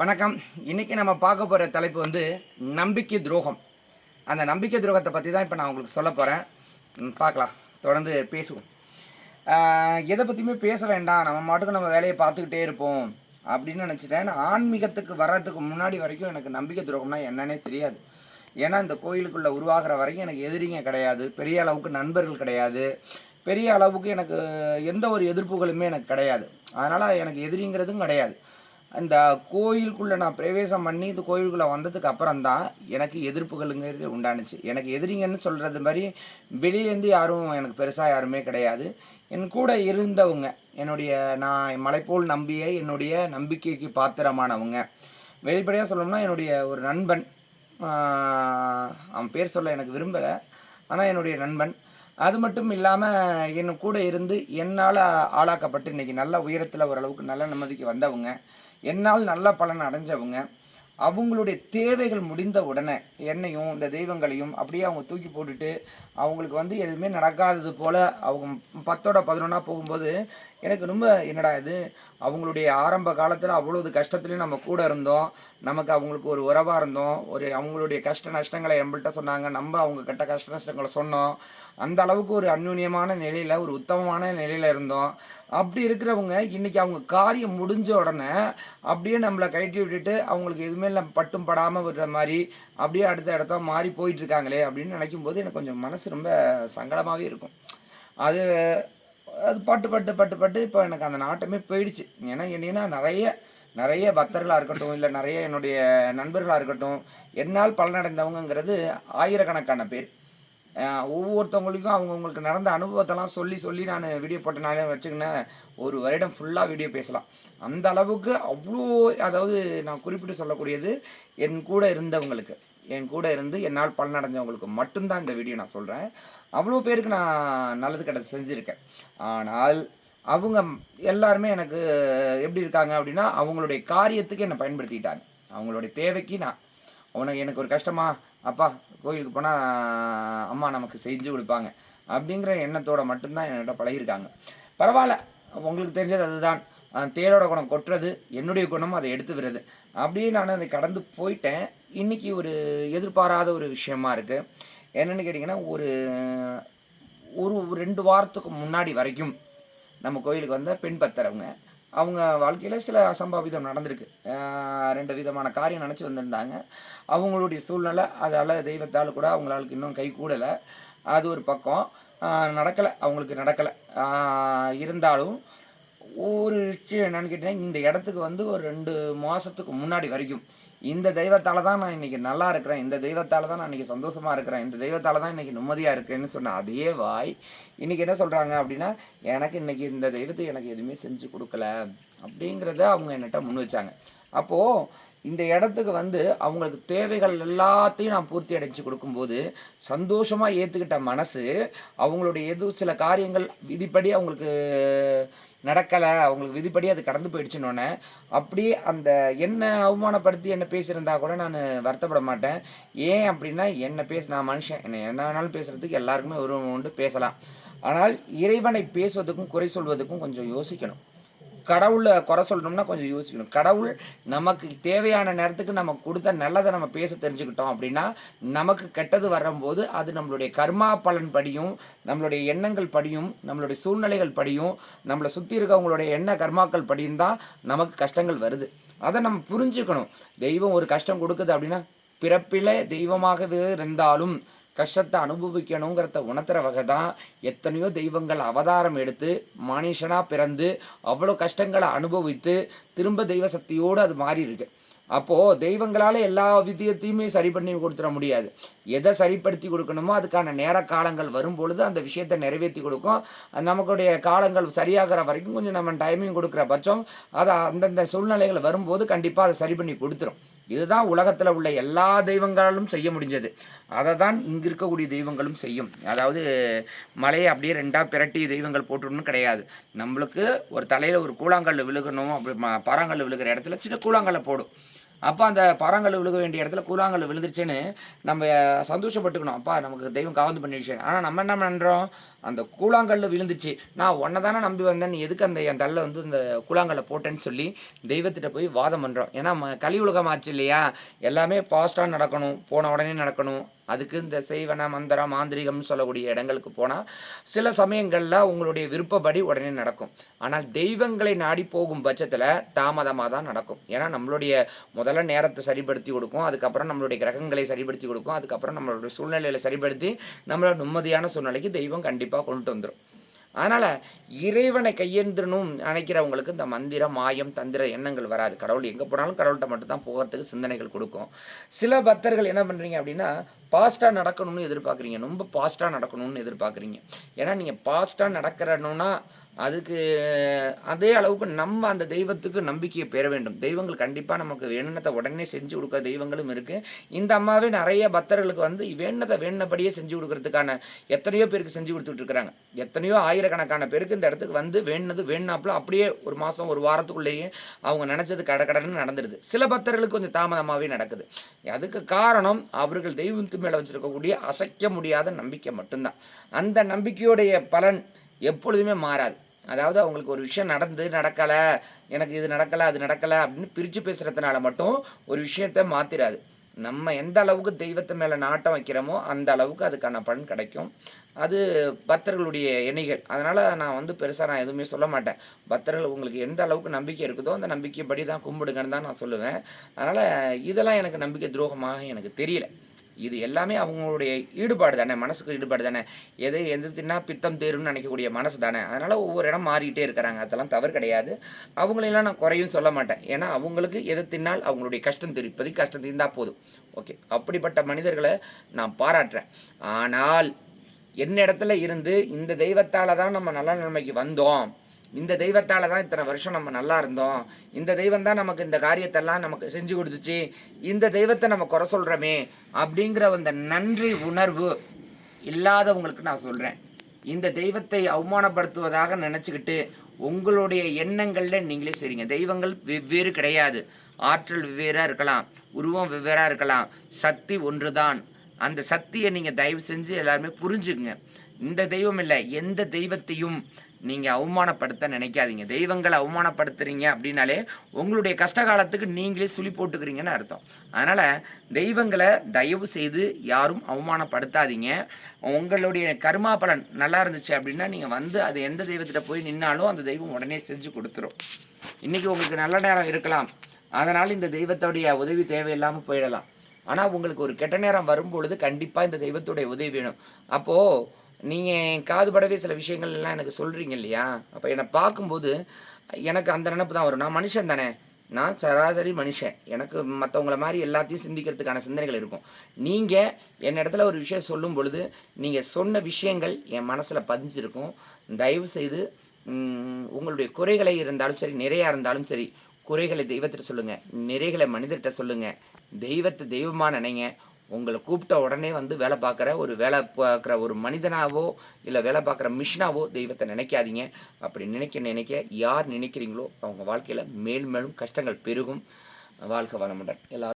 வணக்கம். இன்றைக்கி நம்ம பார்க்க போகிற தலைப்பு வந்து நம்பிக்கை துரோகம். அந்த நம்பிக்கை துரோகத்தை பற்றி தான் இப்போ நான் உங்களுக்கு சொல்ல போகிறேன் பார்க்கலாம். தொடர்ந்து பேசுவோம். எதை பற்றியுமே பேச வேண்டாம். நம்ம மாட்டுக்கு நம்ம வேலையை பார்த்துக்கிட்டே இருப்போம் அப்படின்னு நினச்சிட்டேன். ஆன்மீகத்துக்கு வர்றதுக்கு முன்னாடி வரைக்கும் எனக்கு நம்பிக்கை துரோகம்னா என்னன்னே தெரியாது. ஏன்னா இந்த கோயிலுக்குள்ளே உருவாகிற வரைக்கும் எனக்கு எதிரிங்க கிடையாது. பெரிய அளவுக்கு நண்பர்கள் கிடையாது. பெரிய அளவுக்கு எனக்கு எந்த ஒரு எதிர்ப்புகளுமே எனக்கு கிடையாது. அதனால் எனக்கு எதிரிங்கிறதும் கிடையாது. அந்த கோயிலுக்குள்ளே நான் பிரவேசம் பண்ணி இந்த கோயிலுக்குள்ளே வந்ததுக்கு அப்புறம் தான் எனக்கு எதிர்ப்புகளுங்கிறது உண்டானுச்சு. எனக்கு எதிரிங்கன்னு சொல்கிறது மாதிரி வெளியிலேருந்து யாரும் எனக்கு பெருசாக யாருமே கிடையாது. என் கூட இருந்தவங்க என்னுடைய நான் மலைப்போல் நம்பிய என்னுடைய நம்பிக்கைக்கு பாத்திரமானவங்க. வெளிப்படையாக சொல்லணும்னா என்னுடைய ஒரு நண்பன் அவன் பேர் சொல்ல எனக்கு விரும்பலை ஆனால் என்னுடைய நண்பன். அது மட்டும் இல்லாமல் என் கூட இருந்து என்னால் ஆளாக்கப்பட்டு இன்றைக்கி நல்ல உயரத்தில் ஓரளவுக்கு நல்ல நிம்மதிக்கு வந்தவங்க. என்னால் நல்ல பலன் அடைஞ்சவங்க. அவங்களுடைய தேவைகள் முடிந்த உடனே என்னையும் இந்த தெய்வங்களையும் அப்படியே அவங்க தூக்கி போட்டுட்டு அவங்களுக்கு வந்து எதுவுமே நடக்காதது போல் அவங்க பத்தோட பதினொன்றா போகும்போது எனக்கு ரொம்ப என்னடா இது? அவங்களுடைய ஆரம்ப காலத்தில் அவ்வளோது கஷ்டத்துலேயும் நம்ம கூட இருந்தோம். நமக்கு அவங்களுக்கு ஒரு உறவாக இருந்தோம். ஒரு அவங்களுடைய கஷ்ட நஷ்டங்களை நம்மள்கிட்ட சொன்னாங்க. நம்ம அவங்க கிட்ட கஷ்ட நஷ்டங்களை சொன்னோம். அந்த அளவுக்கு ஒரு அந்யூன்யமான நிலையில் ஒரு உத்தமமான நிலையில் இருந்தோம். அப்படி இருக்கிறவங்க இன்னைக்கு அவங்க காரியம் முடிஞ்ச உடனே அப்படியே நம்மளை கட்டி விட்டுட்டு அவங்களுக்கு எதுவுமே இல்லை பட்டும் படாமல் விடுற மாதிரி அப்படியே அடுத்த இடத்த மாறி போயிட்டுருக்காங்களே அப்படின்னு நினைக்கும் போது எனக்கு கொஞ்சம் மனசு ரொம்ப சங்கடமாகவே இருக்கும். அது அது பட்டு பட்டு பட்டு பட்டு இப்போ எனக்கு அந்த நாட்டமே போயிடுச்சு. ஏன்னா என்னன்னா நிறைய நிறைய பக்தர்களாக இருக்கட்டும் இல்லை நிறைய என்னுடைய நண்பர்களாக இருக்கட்டும் என்னால் பலனடைந்தவங்கங்கிறது ஆயிரக்கணக்கான பேர். ஒவ்வொருத்தவங்களுக்கும் அவங்கவுங்களுக்கு நடந்த அனுபவத்தெல்லாம் சொல்லி சொல்லி நான் வீடியோ போட்டனாலே வச்சுக்கினேன் ஒரு வருடம் ஃபுல்லாக வீடியோ பேசலாம். அந்த அளவுக்கு அவ்வளோ அதாவது நான் குறிப்பிட்டு சொல்லக்கூடியது என் கூட இருந்தவங்களுக்கு என் கூட இருந்து என்னால் பலனடைஞ்சவங்களுக்கு மட்டும்தான் இந்த வீடியோ நான் சொல்கிறேன் அவ்வளோ பேருக்கு நான் நல்லது கிடையாது செஞ்சுருக்கேன். ஆனால் அவங்க எல்லாருமே எனக்கு எப்படி இருக்காங்க அப்படின்னா அவங்களுடைய காரியத்துக்கு என்னை பயன்படுத்திக்கிட்டாங்க. அவங்களுடைய தேவைக்கு நான் உனக்கு எனக்கு ஒரு கஷ்டமாக அப்பா கோயிலுக்கு போனால் அம்மா நமக்கு செஞ்சு கொடுப்பாங்க. அப்படிங்கிற எண்ணத்தோட மட்டும்தான் என்கிட்ட பழகிருக்காங்க பரவாயில்ல. உங்களுக்கு தெரிஞ்சது அதுதான். தேரோட குணம் கொட்டுறது என்னுடைய குணம் அதை எடுத்து விடுறது. அப்படியே நான் அதை கடந்து போயிட்டேன். இன்றைக்கி ஒரு எதிர்பாராத ஒரு விஷயமா இருக்குது என்னென்னு கேட்டிங்கன்னா ஒரு ஒரு ரெண்டு வாரத்துக்கு முன்னாடி வரைக்கும் நம்ம கோயிலுக்கு வந்த பெண் பத்தரவங்க அவங்க வாழ்க்கையில் சில அசம்பாவிதம் நடந்திருக்கு. ஆஹ் ரெண்டு விதமான காரியம் நினச்சி வந்திருந்தாங்க. அவங்களுடைய சூழ்நிலை அதால் தெய்வத்தால் கூட அவங்களால இன்னும் கை கூடலை. அது ஒரு பக்கம். நடக்கலை. அவங்களுக்கு நடக்கலை. இருந்தாலும் ஒரு விஷயம் என்னன்னு கேட்டீங்கன்னா இந்த இடத்துக்கு வந்து ஒரு ரெண்டு மாதத்துக்கு முன்னாடி வரைக்கும் இந்த தெய்வத்தால் தான் நான் இன்னைக்கு நல்லா இருக்கிறேன் இந்த தெய்வத்தால் தான் நான் இன்றைக்கி சந்தோஷமாக இருக்கிறேன் இந்த தெய்வத்தால் தான் இன்றைக்கி நிம்மதியாக இருக்கேன்னு சொன்ன அதே வாய் இன்றைக்கி என்ன சொல்கிறாங்க அப்படின்னா எனக்கு இன்றைக்கி இந்த தெய்வத்தை எனக்கு எதுவுமே செஞ்சு கொடுக்கல அப்படிங்கிறத அவங்க என்கிட்ட முன் வச்சாங்க. அப்போது இந்த இடத்துக்கு வந்து அவங்களுக்கு தேவைகள் எல்லாத்தையும் நான் பூர்த்தி அடைஞ்சு கொடுக்கும்போது சந்தோஷமாக ஏற்றுக்கிட்ட மனசு அவங்களுடைய எது சில காரியங்கள் விதிப்படி அவங்களுக்கு நடக்கலை அவங்களுக்கு விதிப்படி அது கடந்து போயிடுச்சுன்னொன்னே அப்படியே அந்த என்னை அவமானப்படுத்தி என்ன பேசியிருந்தா கூட நான் வருத்தப்பட மாட்டேன். ஏன் அப்படின்னா என்ன பேச நான் மனுஷன் என்னை என்ன வேணாலும் பேசுகிறதுக்கு எல்லாருக்குமே உருவம் உண்டு பேசலாம். ஆனால் இறைவனை பேசுவதுக்கும் குறை சொல்வதுக்கும் கொஞ்சம் யோசிக்கணும். கடவுளை குறை சொல்லணும்னா கொஞ்சம் யோசிக்கணும். கடவுள் நமக்கு தேவையான நேரத்துக்கு நம்ம கொடுத்த நல்லதை நம்ம பேச தெரிஞ்சுக்கிட்டோம் அப்படின்னா நமக்கு கெட்டது வரும்போது அது நம்மளுடைய கர்மா பலன் படியும் நம்மளுடைய எண்ணங்கள் படியும் நம்மளுடைய சூழ்நிலைகள் படியும் நம்மளை சுற்றி இருக்கவங்களுடைய எண்ண கர்மாக்கள் படியும் தான் நமக்கு கஷ்டங்கள் வருது. அதை நம்ம புரிஞ்சுக்கணும். தெய்வம் ஒரு கஷ்டம் கொடுக்குது அப்படின்னா பிறப்பிலே தெய்வமாகவே இருந்தாலும் கஷ்டத்தை அனுபவிக்கணுங்கிறத உணர்த்துற வகை தான் எத்தனையோ தெய்வங்கள் அவதாரம் எடுத்து மனுஷனாக பிறந்து அவ்வளோ கஷ்டங்களை அனுபவித்து திரும்ப தெய்வ சக்தியோடு அது மாறி இருக்கு அப்போது தெய்வங்களால் எல்லா வித்தியத்தையுமே சரி பண்ணி கொடுத்துட முடியாது. எதை சரிப்படுத்தி கொடுக்கணுமோ அதுக்கான நேர காலங்கள் வரும் பொழுது அந்த விஷயத்தை நிறைவேற்றி கொடுக்கும். நமக்குடைய காலங்கள் சரியாகிற வரைக்கும் கொஞ்சம் நம்ம டைமிங் கொடுக்குற பட்சம் அதை அந்தந்த சூழ்நிலைகள் வரும்போது கண்டிப்பாக அதை சரி பண்ணி கொடுத்துரும். இதுதான் உலகத்தில் உள்ள எல்லா தெய்வங்களாலும் செய்ய முடிஞ்சது. அதை தான் இங்கே இருக்கக்கூடிய தெய்வங்களும் செய்யும். அதாவது மலையை அப்படியே ரெண்டாக பிரட்டி தெய்வங்கள் போட்டுடணும் கிடையாது. நம்மளுக்கு ஒரு தலையில் ஒரு கூழாங்கல் விழுகணும் அப்படி பாறாங்கல் விழுகிற இடத்துல சின்ன கூழாங்கல்லை போடும். அப்போ அந்த பாறாங்கல் விழுக வேண்டிய இடத்துல கூழாங்கல் விழுந்துருச்சுன்னு நம்ம சந்தோஷப்பட்டுக்கணும். அப்பா நமக்கு தெய்வம் காவந்து பண்ணிடுச்சு. ஆனால் நம்ம என்ன பண்ணுறோம் அந்த கூழாங்கல்ல விழுந்துச்சு. நான் உன்னை தானே நம்பி வந்தேன். நீ எதுக்கு அந்த என் தள்ள வந்து இந்த கூழாங்கல்ல போட்டேன்னு சொல்லி தெய்வத்திட்ட போய் வாதம் பண்ணுறோம் ஏன்னா ம- உலகம் ஆச்சு இல்லையா? எல்லாமே ஃபாஸ்ட்டாக நடக்கணும். போன உடனே நடக்கணும். அதுக்கு இந்த செய்வன மந்திரம் மாந்திரிகம்னு சொல்லக்கூடிய இடங்களுக்கு போனால் சில சமயங்களில் உங்களுடைய விருப்பப்படி உடனே நடக்கும். ஆனால் தெய்வங்களை நாடி போகும் பட்சத்தில் தாமதமாக தான் நடக்கும். ஏன்னா நம்மளுடைய முதல்ல நேரத்தை சரிப்படுத்தி கொடுக்கும். அதுக்கப்புறம் நம்மளுடைய கிரகங்களை சரிப்படுத்தி கொடுக்கும். அதுக்கப்புறம் நம்மளுடைய சூழ்நிலையில் சரிப்படுத்தி நம்மளோட நிம்மதியான சூழ்நிலைக்கு தெய்வம் கண்டிப்பாக கொண்டு வந்துடும் அதனால் இறைவனை கையெழுந்தணும் நினைக்கிறவங்களுக்கு இந்த மந்திரம் மாயம் தந்திர எண்ணங்கள் வராது. கடவுள் எங்கே போனாலும் கடவுள்கிட்ட மட்டும்தான் போகிறதுக்கு சிந்தனைகள் கொடுக்கும். சில பக்தர்கள் என்ன பண்ணுறீங்க அப்படின்னா பாஸ்ட்டாக நடக்கணும்னு எதிர்பார்க்குறீங்க. ரொம்ப பாஸ்ட்டாக நடக்கணும்னு எதிர்பார்க்குறீங்க. ஏன்னா நீங்கள் பாஸ்ட்டாக நடக்கிறணும்னா அதுக்கு அதே அளவுக்கு நம்ம அந்த தெய்வத்துக்கு நம்பிக்கையை பெற வேண்டும். தெய்வங்கள் கண்டிப்பாக நமக்கு வேணுனத்தை உடனே செஞ்சு கொடுக்குற தெய்வங்களும் இருக்குது இந்த அம்மாவே நிறைய பக்தர்களுக்கு வந்து வேணுனதை வேணுனபடியே செஞ்சு கொடுக்கறதுக்கான எத்தனையோ பேருக்கு செஞ்சு கொடுத்துட்டு எத்தனையோ ஆயிரக்கணக்கான பேருக்கு இந்த இடத்துக்கு வந்து வேணுனது வேணுனாப்புல அப்படியே ஒரு மாதம் ஒரு வாரத்துக்குள்ளேயே அவங்க நினச்சது கட கடன்னு நடந்துடுது. சில பக்தர்களுக்கு கொஞ்சம் தாமதமாகவே நடக்குது. அதுக்கு காரணம் அவர்கள் தெய்வத்து மேலே வச்சிருக்கக்கூடிய அசைக்க முடியாத நம்பிக்கை மட்டும்தான். அந்த நம்பிக்கையுடைய பலன் எப்பொழுதுமே மாறாது. அதாவது அவங்களுக்கு ஒரு விஷயம் நடந்து நடக்கலை எனக்கு இது நடக்கலை அது நடக்கலை அப்படின்னு பிரித்து பேசுகிறதுனால மட்டும் ஒரு விஷயத்த மாற்றிடாது நம்ம எந்த அளவுக்கு தெய்வத்து மேலே நாட்டம் வைக்கிறோமோ அந்த அளவுக்கு அதுக்கான பலன் கிடைக்கும். அது பக்தர்களுடைய எண்ணிகள். அதனால் நான் வந்து பெருசாக நான் எதுவுமே சொல்ல மாட்டேன். பக்தர்கள் உங்களுக்கு எந்த அளவுக்கு நம்பிக்கை இருக்குதோ அந்த நம்பிக்கைப்படி தான் கும்பிடுங்கன்னு தான் நான் சொல்லுவேன். அதனால் இதெல்லாம் எனக்கு நம்பிக்கை துரோகமாக எனக்கு தெரியல. இது எல்லாமே அவங்களுடைய ஈடுபாடு தானே மனசுக்கு ஈடுபாடு தானே. எதை எது தின்னா பித்தம் தேரும்னு நினைக்கக்கூடிய மனசு தானே. அதனால் ஒவ்வொரு இடம் மாறிக்கிட்டே இருக்கிறாங்க. அதெல்லாம் தவறு கிடையாது. அவங்களெல்லாம் நான் குறையும் சொல்ல மாட்டேன். ஏன்னா அவங்களுக்கு எது தின்னால் அவங்களுடைய கஷ்டம் தெரியும் இப்போதைக்கு கஷ்டம் தீர்ந்தால் போதும். ஓகே. அப்படிப்பட்ட மனிதர்களை நான் பாராட்டுறேன். ஆனால் என்ன இடத்துல இருந்து இந்த தெய்வத்தால் தான் நம்ம நல்ல நிலைமைக்கு வந்தோம். இந்த தெய்வத்தால் தான் இத்தனை வருஷம் நம்ம நல்லா இருந்தோம். இந்த தெய்வம் தான் நமக்கு இந்த காரியத்தெல்லாம் நமக்கு செஞ்சு கொடுத்துச்சு. இந்த தெய்வத்தை நம்ம குறை சொல்கிறோமே அப்படிங்கிற அந்த நன்றி உணர்வு இல்லாதவங்களுக்கு நான் சொல்கிறேன் இந்த தெய்வத்தை அவமானப்படுத்துவதாக நினச்சிக்கிட்டு உங்களுடைய எண்ணங்களில் நீங்களே சரிங்க தெய்வங்கள் வெவ்வேறு கிடையாது. ஆற்றல் வெவ்வேறாக இருக்கலாம் உருவம் வெவ்வேறாக இருக்கலாம் சக்தி ஒன்று தான் அந்த சக்தியை நீங்கள் தயவு செஞ்சு எல்லாருமே புரிஞ்சுக்குங்க. இந்த தெய்வம் இல்லை எந்த தெய்வத்தையும் நீங்கள் அவமானப்படுத்த நினைக்காதீங்க. தெய்வங்களை அவமானப்படுத்துறீங்க அப்படின்னாலே உங்களுடைய கஷ்ட காலத்துக்கு நீங்களே சுழி போட்டுக்கிறீங்கன்னு அர்த்தம். அதனால் தெய்வங்களை தயவு செய்து யாரும் அவமானப்படுத்தாதீங்க. உங்களுடைய கர்மா பலன் நல்லா இருந்துச்சு அப்படின்னா நீங்கள் வந்து அது எந்த தெய்வத்திட்ட போய் நின்னாலும் அந்த தெய்வம் உடனே செஞ்சு கொடுத்துரும். இன்றைக்கி உங்களுக்கு நல்ல நேரம் இருக்கலாம். அதனால் இந்த தெய்வத்தோடைய உதவி தேவையில்லாமல் போயிடலாம். ஆனால் உங்களுக்கு ஒரு கெட்ட நேரம் வரும்பொழுது கண்டிப்பாக இந்த தெய்வத்துடைய உதவி வேணும். அப்போது நீங்கள் காதுபடவே சில விஷயங்கள் எல்லாம் எனக்கு சொல்கிறீங்க இல்லையா? அப்போ என்னை பார்க்கும்போது எனக்கு அந்த நினப்பு தான் வரும். நான் மனுஷன் தானே. நான் சராசரி மனுஷன். எனக்கு மற்றவங்கள மாதிரி எல்லாத்தையும் சிந்திக்கிறதுக்கான சிந்தனைகள் இருக்கும். நீங்கள் என் இடத்துல ஒரு விஷயம் சொல்லும் பொழுது நீங்கள் சொன்ன விஷயங்கள் என் மனசில் பதிஞ்சிருக்கும். தயவு செய்து உங்களுடைய குறைகளை இருந்தாலும் சரி நிறையா இருந்தாலும் சரி குறைகளை தெய்வத்திட்ட சொல்லுங்கள் நிறைகளை மனிதர்கிட்ட சொல்லுங்கள் தெய்வத்தை தெய்வமாக நினைங்க. உங்களை கூப்பிட்ட உடனே வந்து வேலை பார்க்குற ஒரு வேலை பார்க்குற ஒரு மனிதனாவோ இல்லை வேலை பார்க்குற மிஷினாவோ தெய்வத்தை நினைக்காதீங்க. அப்படி நினைக்க நினைக்க யார் நினைக்கிறீங்களோ அவங்க வாழ்க்கையில் மேல் மேலும் கஷ்டங்கள் பெருகும். வாழ்க்கை வளமுடன். எல்லாரும்